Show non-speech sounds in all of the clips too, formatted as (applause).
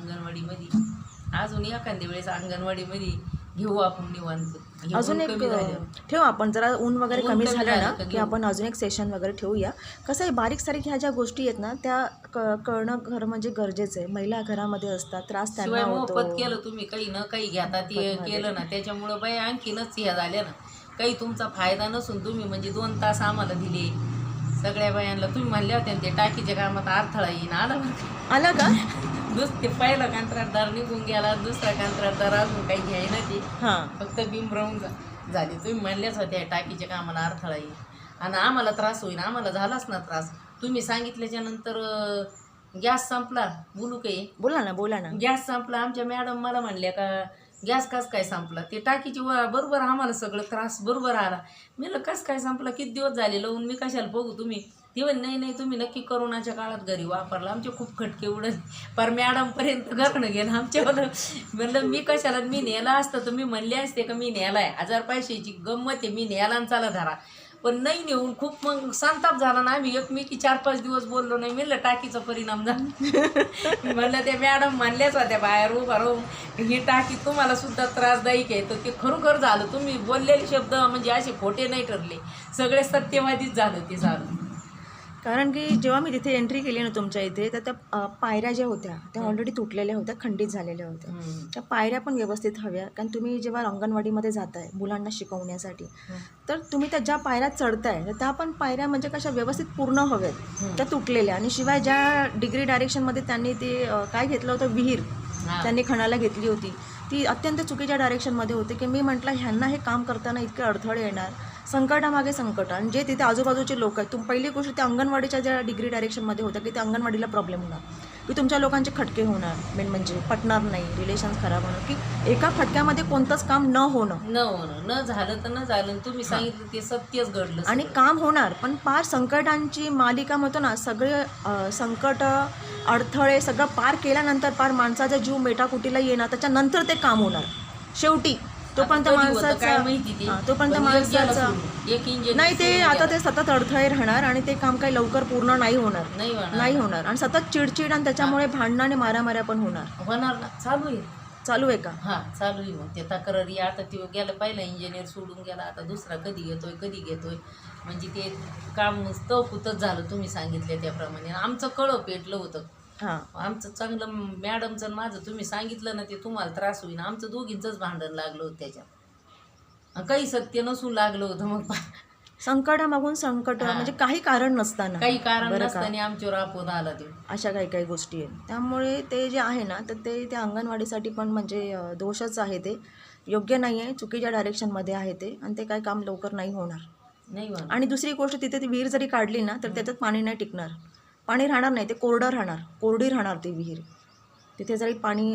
अंगणवाडीमध्ये. अजून एखाद्या वेळेस अंगणवाडीमध्ये घेऊ आपण निवांत. अजून एक. ठेवू आपण जरा ऊन वगैरे कमी झालं ना का. आपण अजून एक सेशन वगैरे ठेवूया. कसं आहे बारीक सारीक ह्या ज्या गोष्टी आहेत ना त्या कळणं घर म्हणजे गरजेचं आहे. महिला घरामध्ये असतात त्रास त्यांना मोफत केलं तुम्ही काही न काही घेता ते. केलं ना त्याच्यामुळं बाई आणखीनच ह्या झाल्या ना. काही तुमचा फायदा नसून तुम्ही म्हणजे दोन तास आम्हाला दिले. सगळ्या बायांना तुम्ही म्हणल्या होत्या ते टाकीच्या कामात अडथळा येईन. आला? आलं का? दुस ते पहिला कंत्राटदार निघून गेला दुसरा कंत्राटदार अजून काही घ्यायला ते हां. फक्त बिम राहून जा झाली. तुम्ही म्हणल्याच होत्या टाकीच्या कामाला अडथळा येईल. आणि आम्हाला त्रास होईल आम्हाला झालाच ना त्रास. तुम्ही सांगितल्याच्या नंतर गॅस संपला. बोलू काही बोला ना बोला ना. गॅस संपला. आमच्या मॅडम मला म्हणल्या का गॅस कस काय संपला? ते टाकीची व बरोबर आम्हाला सगळं त्रास बरोबर आला. मी म्हणलं कस काय संपला? किती दिवस झाले? लावून मी कशाला बघू तुम्ही? ती म्हणे नाही नाही तुम्ही नक्की करोनाच्या काळात घरी वापरला. आमचे खूप खटके उडत पर मॅडमपर्यंत घरनं गेलं आमच्यावर. म्हणलं मी कशाला? मी नेला असतं तुम्ही म्हणले असते का मी नेलाय हजार पैशाची गंमत आहे मी नेला आणि चला धरा. पण नाही नेऊन खूप मग संताप झाला ना आम्ही. एकमेकी चार पाच दिवस बोललो नाही. म्हणलं टाकीचा परिणाम झाला. (laughs) म्हणलं त्या मॅडम म्हणल्याच होत्या बाहेर उभा राहून. ही टाकी तुम्हाला सुद्धा त्रासदायक आहे. तर ते खरोखर झालं. तुम्ही बोललेले शब्द म्हणजे असे खोटे नाही ठरले. सगळे सत्यवादीच झालं ते झालं. कारण की जेव्हा मी तिथे एंट्री केली ना तुमच्या इथे तर त्या पायऱ्या ज्या होत्या त्या ऑलरेडी तुटलेल्या होत्या खंडित झालेल्या होत्या. त्या पायऱ्या पण व्यवस्थित हव्या. कारण तुम्ही जेव्हा अंगणवाडीमध्ये जाताय मुलांना शिकवण्यासाठी तर तुम्ही त्या ज्या पायऱ्या चढताय तर त्या पण पायऱ्या म्हणजे कशा व्यवस्थित पूर्ण हव्यात त्या तुटलेल्या. आणि शिवाय ज्या डिग्री डायरेक्शनमध्ये त्यांनी ते काय घेतलं होतं विहीर. त्यांनी खणाला घेतली होती ती अत्यंत चुकीच्या डायरेक्शनमध्ये होती की मी म्हटलं ह्यांना हे काम करताना इतके अडथळे येणार. संकटामागे संकट आणि जे तिथे आजूबाजूचे लोक आहेत तुम पहिली गोष्ट त्या अंगणवाडीच्या ज्या डिग्री डायरेक्शनमध्ये होत्या की त्या अंगणवाडीला प्रॉब्लेम होणार. की तुमच्या लोकांचे खटके होणार मेन म्हणजे पटणार नाही रिलेशन्स खराब होणार की एका फटक्यामध्ये कोणतंच काम न होणं. न होणं न झालं तर न झालं तुम्ही सांगितलं ते सत्यच घडलं आणि. काम होणार पण पार संकटांची मालिका म्हणतो ना सगळे संकट अडथळे सगळं पार केल्यानंतर पार माणसाचा जीव मेटाकुटीला येणार त्याच्यानंतर ते काम होणार. शेवटी तोपर्यंत माणसाचा माहिती ते. तोपर्यंत पण एक गेला माणसाचा. एक इंजिन नाही ते आता ते सतत अडथळे राहणार आणि ते काम काही लवकर पूर्ण नाही होणार. नाही होणार. आणि सतत चिडचिड आणि त्याच्यामुळे भांडणं आणि मारामाऱ्या पण होणार. होणार ना. चालू आहे. चालू आहे का? हा चालू आहे मग. ते तक्रारी आता ते गेलं पहिला इंजिनियर सोडून गेला. आता दुसरा कधी घेतोय कधी घेतोय? म्हणजे ते काम तवपुतच झालं तुम्ही सांगितले त्याप्रमाणे. आमचं कळं पेटलं होतं. हां. आमचं चांगलं मॅडमचं आणि माझं तुम्ही सांगितलं ना ते तुम्हाला त्रास होईना. आमचं दोघींचंच भांडण लागलं होतं त्याच्यात. आणि काही सत्य नसून लागलं होतं मग. संकटामागून संकट हा. म्हणजे काही कारण नसताना. काही कारण बरं का? नसताना आमच्यावर आपद आला ते. अशा काही काही गोष्टी आहेत. त्यामुळे ते जे आहे ना तर ते त्या अंगणवाडीसाठी पण म्हणजे अ, दोषच आहे ते. योग्य नाही आहे चुकीच्या डायरेक्शनमध्ये आहे ते. आणि ते काही काम लवकर नाही होणार. नाही आणि दुसरी गोष्ट तिथे ती विहीर जरी काढली ना तर त्याच्यात पाणी नाही टिकणार. पाणी राहणार नाही ते कोरडं राहणार कोरडी राहणार ती विहीर. तिथे जरी पाणी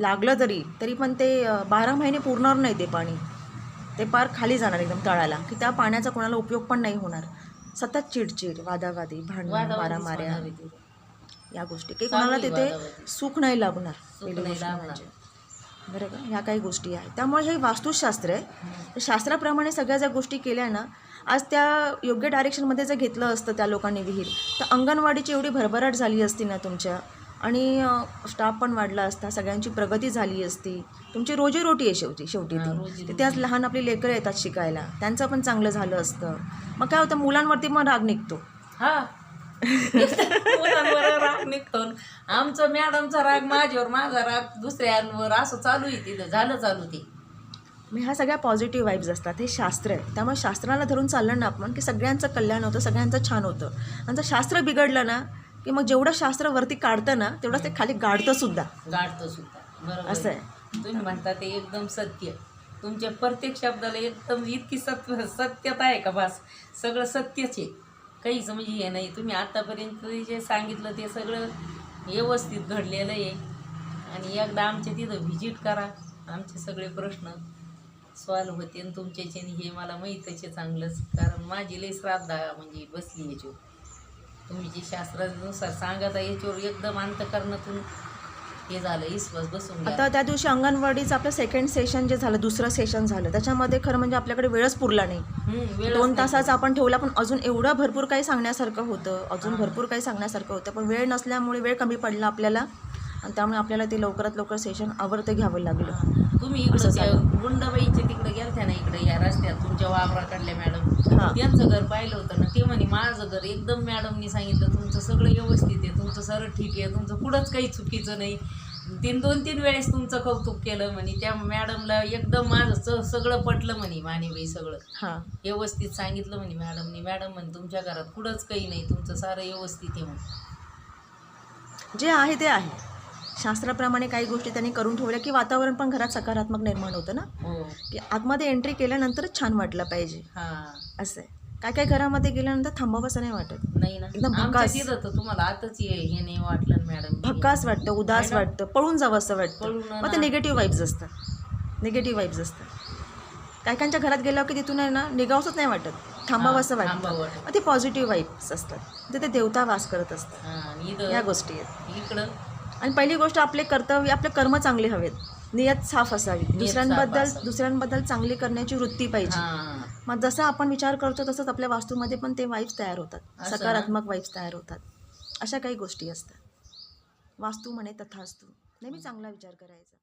लागलं जरी तरी पण ते बारा महिने पुरणार नाही ते पाणी. ते पार खाली जाणार एकदम तळाला की त्या पाण्याचा कोणाला उपयोग पण नाही होणार. सतत चिडचिड वादावादी भांडण मारामाऱ्या. या गोष्टी. की कोणाला तिथे. सुख नाही लाभणार बरं का? ह्या काही गोष्टी आहेत. त्यामुळे हे वास्तुशास्त्र आहे. तर शास्त्राप्रमाणे सगळ्या ज्या गोष्टी केल्या ना आज त्या योग्य डायरेक्शनमध्ये जर घेतलं असतं त्या लोकांनी विहीर तर अंगणवाडीची एवढी भरभराट झाली असती ना तुमच्या आणि स्टाफ पण वाढला असता सगळ्यांची प्रगती झाली असती. तुमची रोजीरोटी आहे शेवटी शेवटी ती. तिथे आज लहान आपली लेकरं येतात शिकायला. त्यांचं पण चांगलं झालं असतं. मग काय होतं मुलांवरती पण राग निघतो. हा. (laughs) मुलांवर राग निघतो. आमचं मॅडमचा राग माझ्यावर माझा राग दुसऱ्यांवर असं चालू आहे तिथं. झालं चालू ते. मग ह्या सगळ्या पॉझिटिव्ह वाईब्स असतात. हे शास्त्र आहे. त्यामुळे शास्त्राला धरून चाललं ना आपण की सगळ्यांचं कल्याण होतं सगळ्यांचं छान होतं. आणि जर शास्त्र बिघडलं ना की मग जेवढं शास्त्र वरती काढतं ना तेवढंच ते खाली गाडतं सुद्धा. गाडतं सुद्धा. बरोबर. असं आहे. तुम्ही म्हणता ते एकदम सत्य. तुमच्या प्रत्येक शब्दाला एकदम इतकी सत्य सत्यता आहे का बस? सगळं सत्यच आहे. काहीच म्हणजे हे नाही. तुम्ही आत्तापर्यंत जे सांगितलं ते सगळं व्यवस्थित घडलेलं आहे. आणि एकदा आमच्या तिथं व्हिजिट करा. आमचे सगळे प्रश्न सॉल्व होते आणि तुमच्याच्याने हे मला माहीतच आहे चांगलंच. कारण माझी लई श्राद्धा म्हणजे बसली याच्यावर. तुम्ही जे शास्त्रानुसार सांगता याच्यावर एकदम अंतकरणातून हे झालं बसून. आता त्या दिवशी अंगणवाडीचं आपलं सेकंड सेशन जे झालं दुसरं सेशन झालं त्याच्यामध्ये खरं म्हणजे आपल्याकडे वेळच पुरला नाही दोन. तासाचं आपण ठेवला पण अजून एवढं भरपूर काही सांगण्यासारखं होतं अजून भरपूर काही सांगण्यासारखं होतं पण वेळ नसल्यामुळे वेळ कमी पडला आपल्याला आणि त्यामुळे आपल्याला ते लवकरात लवकर सेशन आवर्त घ्यावं लागलं. तुम्ही इकडं. गुंडाबाईच्या तिकडे गेलत्या ना इकडे या रस्त्यात तुमच्या वावराकडल्या मॅडम. हां. त्यांचं घर पाहिलं होतं ना ते म्हणे माझं घर एकदम मॅडमनी सांगितलं तुमचं सगळं व्यवस्थित आहे तुमचं सरळ ठीक आहे तुमचं कुठंच काही चुकीचं नाही. तीन दोन तीन वेळेस तुमचं कौतुक केलं म्हणे त्या मॅडमला एकदम माझं स- सगळं पटलं म्हणे मानेबाई सगळं. हां. व्यवस्थित सांगितलं म्हणे मॅडमनी मॅडम म्हणे तुमच्या घरात कुठंच काही नाही तुमचं सारं व्यवस्थित आहे म्हणे. जे आहे ते आहे. शास्त्राप्रमाणे काही गोष्टी त्यांनी करून ठेवल्या की वातावरण पण घरात सकारात्मक निर्माण होतं ना? हो. की आतमध्ये एंट्री केल्यानंतरच छान वाटलं पाहिजे. असं आहे. काय काय घरामध्ये गेल्यानंतर थांबावंसं नाही वाटत. नाही ना. एकदम आमच्या भकास. तिथं तर तुम्हाला आताच हे नाही वाटलं ना मॅडम. भक्कास वाटतं उदास? वाटतं पळून जावं असं वाटतं. मग ते. निगेटिव्ह वाईब्स असतात. निगेटिव्ह वाईब्स असतात. काही काहींच्या घरात गेल्यावर की तिथून आहे ना निघावंसंच नाही वाटत. थांबावं असं वाटतं. मग ते पॉझिटिव्ह वाईब्स असतात. तिथे देवता वास करत असतात. या गोष्टी आहेत. इकडं आणि पहिली गोष्ट आपले कर्तव्य आपले कर्म चांगले हवेत. नियत साफ असावी. दुसऱ्यांबद्दल. दुसऱ्यांबद्दल चांगली करण्याची वृत्ती पाहिजे. मग जसं आपण विचार करतो तसंच आपल्या वास्तूमध्ये पण ते वाईब्स तयार होतात? सकारात्मक वाईब्स तयार होतात. अशा काही गोष्टी असतात. वास्तू म्हणे तथास्तू. नेहमी चांगला विचार करायचा.